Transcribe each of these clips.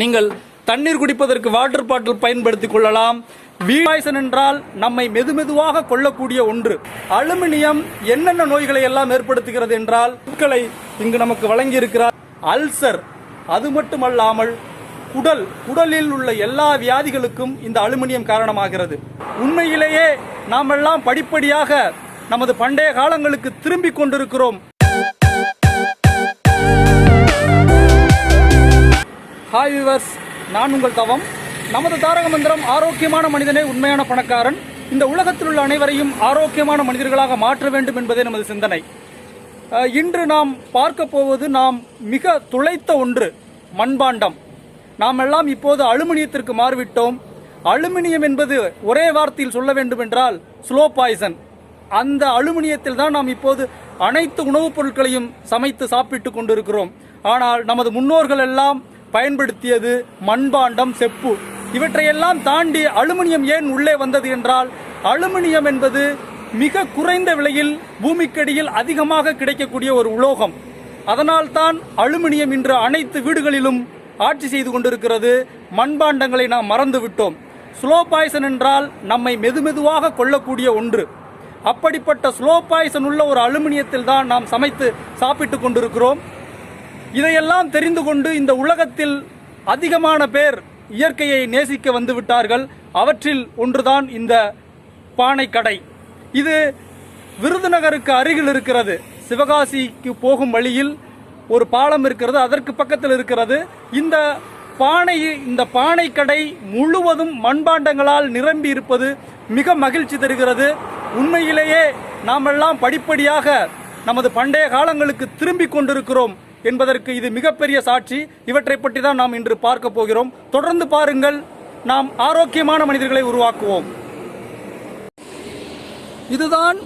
நீங்கள் தண்ணீர் குடிப்பதற்கு வாட்டர் பாட்டில் பயன்படுத்திக் கொள்ளலாம். வீபாய்சன் என்றால் நம்மை மெதுமெதுவாக கொள்ளக்கூடிய ஒன்று. அலுமினியம் என்னென்ன நோய்களை எல்லாம் ஏற்படுத்துகிறது என்றால் பொருட்களை இங்கு நமக்கு வழங்கியிருக்கிறார் அல்சர். அது மட்டுமல்லாமல் குடல் குடலில் உள்ள எல்லா வியாதிகளுக்கும் இந்த அலுமினியம் காரணமாகிறது. உண்மையிலேயே நாமெல்லாம் படிப்படியாக நமது பண்டைய காலங்களுக்கு திரும்பிக் கொண்டிருக்கிறோம். ஹாய் விவர்ஸ் நான் உங்கள் தவம். நமது தாரக மந்திரம் ஆரோக்கியமான மனிதனே உண்மையான பணக்காரன். இந்த உலகத்தில் உள்ள அனைவரையும் ஆரோக்கியமான மனிதர்களாக மாற்ற வேண்டும் என்பதே நமது சிந்தனை. இன்று நாம் பார்க்க போவது நாம் மிக துளைத்த ஒன்று மண்பாண்டம். நாம் எல்லாம் இப்போது அலுமினியத்திற்கு மாறிவிட்டோம். அலுமினியம் என்பது ஒரே வார்த்தையில் சொல்ல வேண்டும் என்றால் ஸ்லோ பாய்சன் அந்த அலுமினியத்தில் தான் நாம் இப்போது அனைத்து உணவுப் பொருட்களையும் சமைத்து சாப்பிட்டு கொண்டிருக்கிறோம். ஆனால் நமது முன்னோர்கள் எல்லாம் பயன்படுத்தியது மண்பாண்டம் செப்பு. இவற்றையெல்லாம் தாண்டி அலுமினியம் ஏன் உள்ளே வந்தது என்றால் அலுமினியம் என்பது மிக குறைந்த விலையில் பூமிக்கடியில் அதிகமாக கிடைக்கக்கூடிய ஒரு உலோகம். அதனால்தான் அலுமினியம் இன்று அனைத்து வீடுகளிலும் ஆட்சி செய்து கொண்டிருக்கிறது. மண்பாண்டங்களை நாம் மறந்துவிட்டோம். ஸ்லோ பாய்சன் என்றால் நம்மை மெதுமெதுவாக கொள்ளக்கூடிய ஒன்று. அப்படிப்பட்ட ஸ்லோ பாய்சன் உள்ள ஒரு அலுமினியத்தில் தான் நாம் சமைத்து சாப்பிட்டு கொண்டிருக்கிறோம். இதையெல்லாம் தெரிந்து கொண்டு இந்த உலகத்தில் அதிகமான பேர் இயற்கையை நேசிக்க வந்து விட்டார்கள் அவற்றில் ஒன்றுதான் இந்த பானை கடை இது விருதுநகருக்கு அருகில் இருக்கிறது. சிவகாசிக்கு போகும் வழியில் ஒரு பாலம் இருக்கிறது அதற்கு பக்கத்தில் இருக்கிறது. இந்த பானை இந்த பானை கடை முழுவதும் மண்பாண்டங்களால் நிரம்பி இருப்பது மிக மகிழ்ச்சி தருகிறது. உண்மையிலேயே நாமெல்லாம் படிப்படியாக நமது பண்டைய காலங்களுக்கு திரும்பிக் கொண்டிருக்கிறோம் என்பதற்கு இது மிகப்பெரிய சாட்சி. இவற்றை பற்றி தான் நாம் இன்று பார்க்க போகிறோம். தொடர்ந்து பாருங்கள். நாம் ஆரோக்கியமான மனிதர்களை உருவாக்குவோம். இதுதான்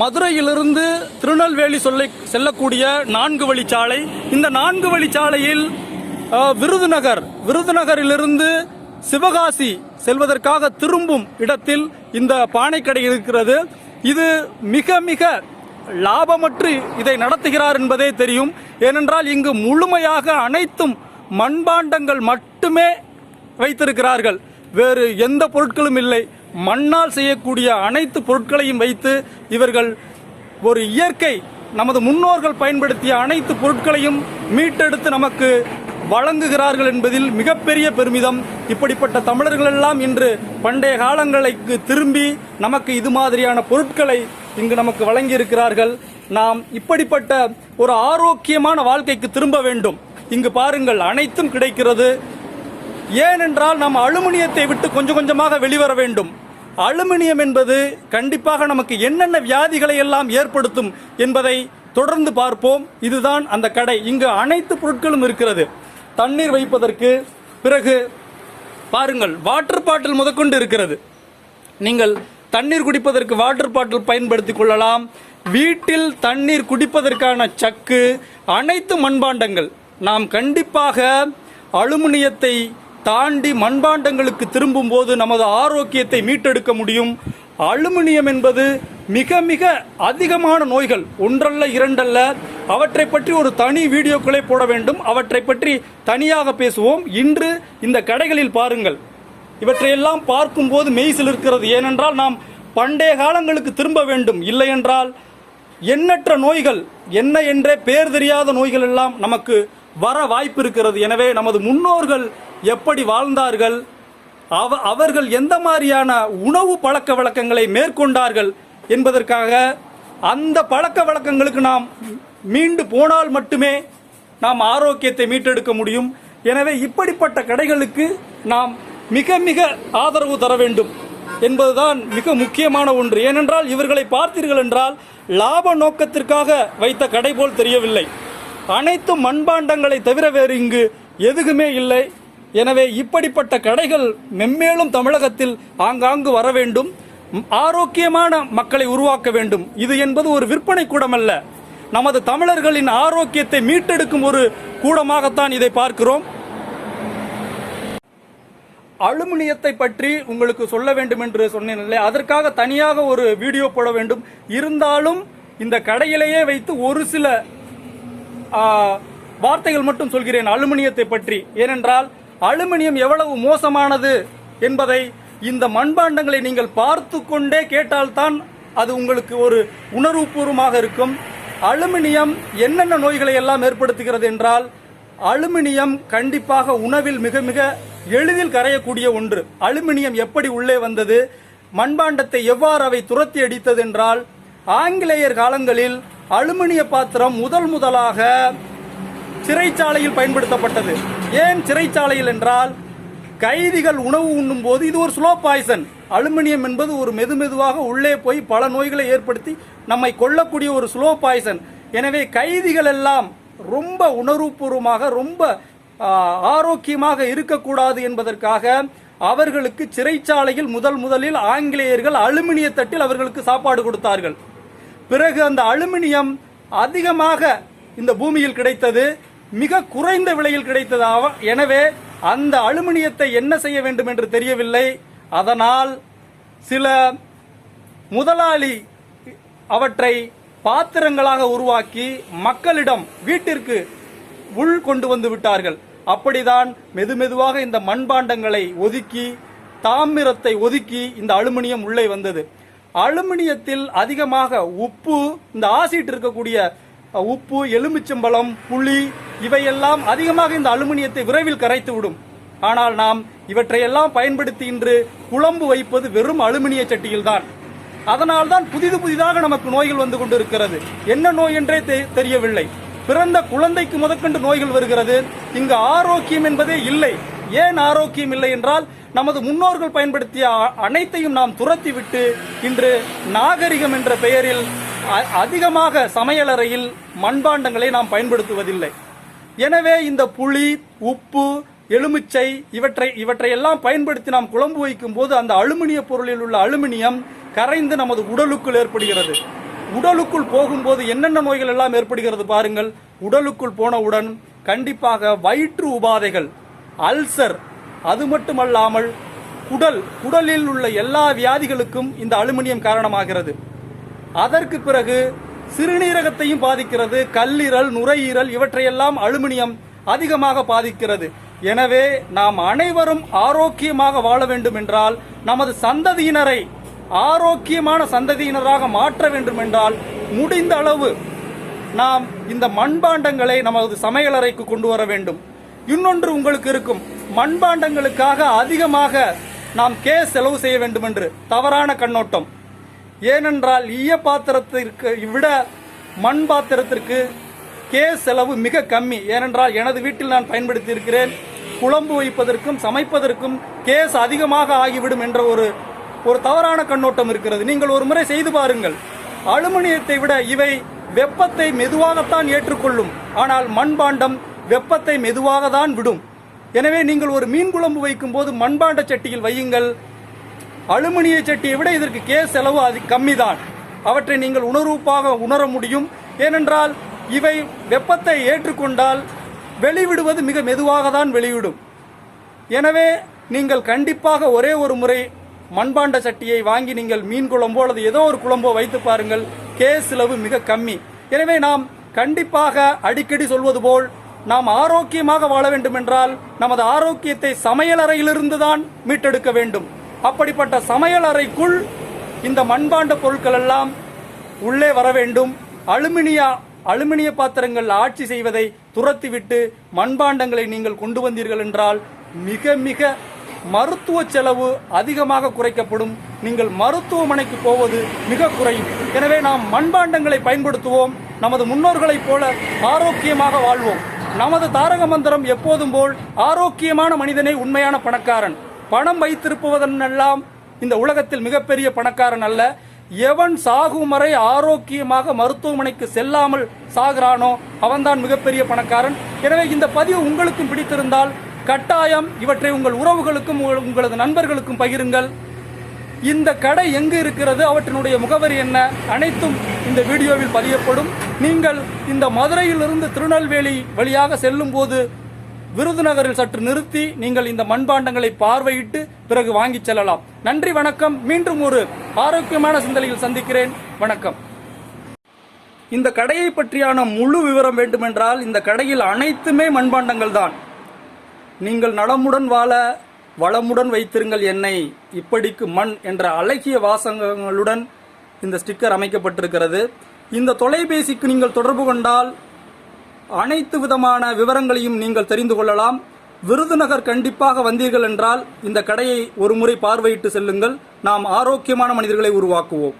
மதுரையிலிருந்து திருநெல்வேலி சொல்ல செல்லக்கூடிய நான்கு வழிச்சாலை. இந்த நான்கு வழிச்சாலையில் விருதுநகர் விருதுநகரிலிருந்து சிவகாசி செல்வதற்காக திரும்பும் இடத்தில் இந்த பானைக்கடை இருக்கிறது. இது மிக மிக லாபமற்று இதை நடத்துகிறார் என்பதே தெரியும். ஏனென்றால் இங்கு முழுமையாக அனைத்தும் மண்பாண்டங்கள் மட்டுமே வைத்திருக்கிறார்கள். வேறு எந்த பொருட்களும் இல்லை. மண்ணால் செய்யக்கூடிய அனைத்து பொருட்களையும் வைத்து இவர்கள் ஒரு இயற்கை நமது முன்னோர்கள் பயன்படுத்திய அனைத்து பொருட்களையும் மீட்டெடுத்து நமக்கு வழங்குகிறார்கள் என்பதில் மிகப்பெரிய பெருமிதம். இப்படிப்பட்ட தமிழர்களெல்லாம் இன்று பண்டைய காலங்களுக்கு திரும்பி நமக்கு இது மாதிரியான பொருட்களை இங்கு நமக்கு வழங்கியிருக்கிறார்கள். நாம் இப்படிப்பட்ட ஒரு ஆரோக்கியமான வாழ்க்கைக்கு திரும்ப வேண்டும். இங்கு பாருங்கள் அனைத்தும் கிடைக்கிறது. ஏனென்றால் நாம் அலுமினியத்தை விட்டு கொஞ்சம் கொஞ்சமாக வெளிவர வேண்டும். அலுமினியம் என்பது கண்டிப்பாக நமக்கு என்னென்ன வியாதிகளை எல்லாம் ஏற்படுத்தும் என்பதை தொடர்ந்து பார்ப்போம். இதுதான் அந்த கடை. இங்கு அனைத்து பொருட்களும் இருக்கிறது. தண்ணீர் வைப்பதற்கு பிறகு பாருங்கள் வாட்டர் பாட்டில் முதற்கொண்டு இருக்கிறது. நீங்கள் தண்ணீர் குடிப்பதற்கு வாட்டர் பாட்டில் பயன்படுத்திக் கொள்ளலாம். வீட்டில் தண்ணீர் குடிப்பதற்கான சக்கு அனைத்து மண்பாண்டங்கள். நாம் கண்டிப்பாக அலுமினியத்தை தாண்டி மண்பாண்டங்களுக்கு திரும்பும் போது நமது ஆரோக்கியத்தை மீட்டெடுக்க முடியும். அலுமினியம் என்பது மிக மிக அதிகமான நோய்கள் ஒன்றல்ல இரண்டல்ல. அவற்றை பற்றி ஒரு தனி வீடியோக்களை போட வேண்டும். அவற்றை பற்றி தனியாக பேசுவோம். இன்று இந்த கடைகளில் பாருங்கள். இவற்றையெல்லாம் பார்க்கும்போது மெய்சில் இருக்கிறது. ஏனென்றால் நாம் பண்டைய காலங்களுக்கு திரும்ப வேண்டும். இல்லை என்றால் எண்ணற்ற நோய்கள் என்ன என்றே பேர் தெரியாத நோய்கள் எல்லாம் நமக்கு வர வாய்ப்பு இருக்கிறது. எனவே நமது முன்னோர்கள் எப்படி வாழ்ந்தார்கள்? அவ அவர்கள் எந்த மாதிரியான உணவு பழக்க வழக்கங்களை மேற்கொண்டார்கள் என்பதற்காக அந்த பழக்க வழக்கங்களுக்கு நாம் மீண்டு போனால் மட்டுமே நாம் ஆரோக்கியத்தை மீட்டெடுக்க முடியும். எனவே இப்படிப்பட்ட கடைகளுக்கு நாம் மிக மிக ஆதரவு தர வேண்டும் என்பதுதான் மிக முக்கியமான ஒன்று. ஏனென்றால் இவர்களை பார்த்தீர்கள் என்றால் லாப நோக்கத்திற்காக வைத்த கடை போல் தெரியவில்லை. அனைத்து மண்பாண்டங்களை தவிர வேறு இங்கு எதுவுமே இல்லை. எனவே இப்படிப்பட்ட கடைகள் மென்மேலும் தமிழகத்தில் ஆங்காங்கு வர வேண்டும். ஆரோக்கியமான மக்களை உருவாக்க வேண்டும். இது என்பது ஒரு விற்பனை கூடமல்ல. நமது தமிழர்களின் ஆரோக்கியத்தை மீட்டெடுக்கும் ஒரு கூடமாகத்தான் இதை பார்க்கிறோம். அலுமினியத்தை பற்றி உங்களுக்கு சொல்ல வேண்டும் என்று சொன்னேன் இல்லை அதற்காக தனியாக ஒரு வீடியோ போட வேண்டும். இருந்தாலும் இந்த கடையிலேயே வைத்து ஒரு சில வார்த்தைகள் மட்டும் சொல்கிறேன் அலுமினியத்தை பற்றி. ஏனென்றால் அலுமினியம் எவ்வளவு மோசமானது என்பதை இந்த மண்பாண்டங்களை நீங்கள் பார்த்து கொண்டே கேட்டால்தான் அது உங்களுக்கு ஒரு உணர்வுபூர்வமாக இருக்கும். அலுமினியம் என்னென்ன நோய்களை எல்லாம் ஏற்படுத்துகிறது என்றால் அலுமினியம் கண்டிப்பாக உணவில் மிக மிக எளிதில் கரையக்கூடிய ஒன்று. அலுமினியம் எப்படி உள்ளே வந்தது? மண்பாண்டத்தை எவ்வாறு அவை துரத்தி அடித்தது என்றால் ஆங்கிலேயர் காலங்களில் அலுமினிய பாத்திரம் முதல் முதலாக சிறைச்சாலையில் பயன்படுத்தப்பட்டது. ஏன் சிறைச்சாலையில் என்றால் கைதிகள் உணவு உண்ணும் போது இது ஒரு ஸ்லோ பாய்சன் அலுமினியம் என்பது ஒரு மெது மெதுவாக உள்ளே போய் பல நோய்களை ஏற்படுத்தி நம்மை கொல்லக்கூடிய ஒரு ஸ்லோ பாய்சன் எனவே கைதிகள் எல்லாம் ரொம்ப உணர்வுபூர்வமாக ரொம்ப ஆரோக்கியமாக இருக்கக்கூடாது என்பதற்காக அவர்களுக்கு சிறைச்சாலையில் முதல் முதலில் ஆங்கிலேயர்கள் அலுமினிய தட்டில் அவர்களுக்கு சாப்பாடு கொடுத்தார்கள். பிறகு அந்த அலுமினியம் அதிகமாக இந்த பூமியில் கிடைத்தது மிக குறைந்த விலையில் கிடைத்தது. எனவே அந்த அலுமினியத்தை என்ன செய்ய வேண்டும் என்று தெரியவில்லை. அதனால் சில முதலாளி அவற்றை பாத்திரங்களாக உருவாக்கி மக்களிடம் வீட்டிற்கு உள் கொண்டு வந்து விட்டார்கள். அப்படிதான் மெதுமெதுவாக இந்த மண்பாண்டங்களை ஒதுக்கி தாமிரத்தை ஒதுக்கி இந்த அலுமினியம் உள்ளே வந்தது. அலுமினியத்தில் அதிகமாக உப்பு இந்த ஆசிட் இருக்கக்கூடிய உப்பு எலுமிச்சம்பழம் புளி இவையெல்லாம் அதிகமாக இந்த அலுமினியத்தை விரைவில் கரைத்து விடும். ஆனால் நாம் இவற்றையெல்லாம் பயன்படுத்தி இன்று குழம்பு வைப்பது வெறும் அலுமினிய சட்டியில்தான். அதனால்தான் புதிது புதிதாக நமக்கு நோய்கள் வந்து கொண்டிருக்கிறது. என்ன நோய் என்றே தெ- தெரியவில்லை. பிறந்த குழந்தைக்கு முதற்கொண்டு நோய்கள் வருகிறது. இங்கு ஆரோக்கியம் என்பதே இல்லை. ஏன் ஆரோக்கியம் இல்லை என்றால் நமது முன்னோர்கள் பயன்படுத்திய அனைத்தையும் நாம் துரத்தி விட்டு இன்று நாகரிகம் என்ற பெயரில் அ- அதிகமாக சமையலறையில் மண்பாண்டங்களை நாம் பயன்படுத்துவதில்லை. எனவே இந்த புளி உப்பு எலுமிச்சை இவற்றை இவற்றையெல்லாம் பயன்படுத்தி நாம் குழம்பு வைக்கும் போது அந்த அலுமினிய பொருளில் உள்ள அலுமினியம் கரைந்து நமது உடலுக்குள் ஏற்படுகிறது. உடலுக்குள் போகும்போது என்னென்ன நோய்கள் எல்லாம் ஏற்படுகிறது பாருங்கள். உடலுக்குள் போனவுடன் கண்டிப்பாக வயிற்று உபாதைகள் அல்சர் அது மட்டுமல்லாமல் குடல் குடலில் உள்ள எல்லா வியாதிகளுக்கும் இந்த அலுமினியம் காரணமாகிறது. அதற்கு பிறகு சிறுநீரகத்தையும் பாதிக்கிறது கல்லீரல் நுரையீரல் இவற்றையெல்லாம் அலுமினியம் அதிகமாக பாதிக்கிறது. எனவே நாம் அனைவரும் ஆரோக்கியமாக வாழ வேண்டும் என்றால் நமது சந்ததியினரை ஆரோக்கியமான சந்ததியினராக மாற்ற வேண்டும் என்றால் முடிந்த அளவு நாம் இந்த மண்பாண்டங்களை நமது சமையலறைக்கு கொண்டு வர வேண்டும். இன்னொன்று உங்களுக்கு இருக்கும். மண்பாண்டங்களுக்காக அதிகமாக நாம் கேஸ் செலவு செய்ய வேண்டும் என்று தவறான கண்ணோட்டம். ஏனென்றால் ஈய பாத்திரத்திற்கு விட மண் பாத்திரத்திற்கு கேஸ் செலவு மிக கம்மி. ஏனென்றால் எனது வீட்டில் நான் பயன்படுத்தி இருக்கிறேன் குழம்பு வைப்பதற்கும் சமைப்பதற்கும் கேஸ் அதிகமாக ஆகிவிடும் என்ற ஒரு ஒரு தவறான கண்ணோட்டம் இருக்கிறது. நீங்கள் ஒரு முறை செய்து பாருங்கள். அலுமினியத்தை விட இவை வெப்பத்தை மெதுவாகத்தான் ஏற்றுக்கொள்ளும். ஆனால் மண்பாண்டம் வெப்பத்தை மெதுவாக தான் விடும். எனவே நீங்கள் ஒரு மீன் குழம்பு வைக்கும் போது மண்பாண்ட சட்டியில் வையுங்கள். அலுமினிய சட்டியை விட இதற்கு கேஸ் செலவு அது கம்மிதான். அவற்றை நீங்கள் உணர்வுப்பாக உணர முடியும். ஏனென்றால் இவை வெப்பத்தை ஏற்றுக்கொண்டால் வெளிவிடுவது மிக மெதுவாக தான் வெளிவிடும். எனவே நீங்கள் கண்டிப்பாக ஒரே ஒரு முறை மண்பாண்ட சட்டியை வாங்கி நீங்கள் மீன் குழம்போ அல்லது ஏதோ ஒரு குழம்போ வைத்து பாருங்கள் கேசிலவு செலவு மிக கம்மி. எனவே நாம் கண்டிப்பாக அடிக்கடி சொல்வது போல் நாம் ஆரோக்கியமாக வாழ வேண்டுமென்றால் நமது ஆரோக்கியத்தை சமையலறையிலிருந்து தான் மீட்டெடுக்க வேண்டும். அப்படிப்பட்ட சமையலறைக்குள் இந்த மண்பாண்ட பொருட்கள் எல்லாம் உள்ளே வர வேண்டும். அலுமினியா அலுமினிய பாத்திரங்கள் ஆட்சி செய்வதை துரத்திவிட்டு மண்பாண்டங்களை நீங்கள் கொண்டு வந்தீர்கள் என்றால் மிக மிக மருத்துவ செலவு அதிகமாக குறைக்கப்படும். நீங்கள் மருத்துவமனைக்கு போவது மிக குறையும். எனவே நாம் மண்பாண்டங்களை பயன்படுத்துவோம். நமது முன்னோர்களைப் போல ஆரோக்கியமாக வாழ்வோம். நமது தாரக மந்திரம் எப்போதும் போல் ஆரோக்கியமான மனிதனே உண்மையான பணக்காரன். பணம் வைத்திருப்பதனெல்லாம் இந்த உலகத்தில் மிகப்பெரிய பணக்காரன் அல்ல. எவன் சாகும் வரை ஆரோக்கியமாக மருத்துவமனைக்கு செல்லாமல் சாகிறானோ அவன்தான் மிகப்பெரிய பணக்காரன். எனவே இந்த பதிவு உங்களுக்கும் பிடித்திருந்தால் கட்டாயம் இவற்றை உங்கள் உறவுகளுக்கும் உங்கள்- உங்களது நண்பர்களுக்கும் பகிருங்கள். இந்த கடை எங்கு இருக்கிறது அவற்றினுடைய முகவரி என்ன அனைத்தும் இந்த வீடியோவில் பதியப்படும். நீங்கள் இந்த மதுரையிலிருந்து திருநெல்வேலி வழியாக செல்லும் போது விருதுநகரில் சற்று நிறுத்தி நீங்கள் இந்த மண்பாண்டங்களை பார்வையிட்டு பிறகு வாங்கிச் செல்லலாம். நன்றி வணக்கம். மீண்டும் ஒரு ஆரோக்கியமான சிந்தனையில் சந்திக்கிறேன். வணக்கம். இந்த கடையை பற்றியான முழு விவரம் வேண்டுமென்றால் இந்த கடையில் அனைத்துமே மண்பாண்டங்கள் தான். நீங்கள் நலமுடன் வாழ வளமுடன் வைத்திருங்கள் என்னை. இப்படிக்கு மண் என்ற அழகிய வாசகங்களுடன் இந்த ஸ்டிக்கர் அமைக்கப்பட்டிருக்கிறது. இந்த தொலைபேசிக்கு நீங்கள் தொடர்பு கொண்டால் அனைத்து விதமான விவரங்களையும் நீங்கள் தெரிந்து கொள்ளலாம். விருதுநகர் கண்டிப்பாக வந்தீர்கள் என்றால் இந்த கடையை ஒரு முறை பார்வையிட்டு செல்லுங்கள். நாம் ஆரோக்கியமான மனிதர்களை உருவாக்குவோம்.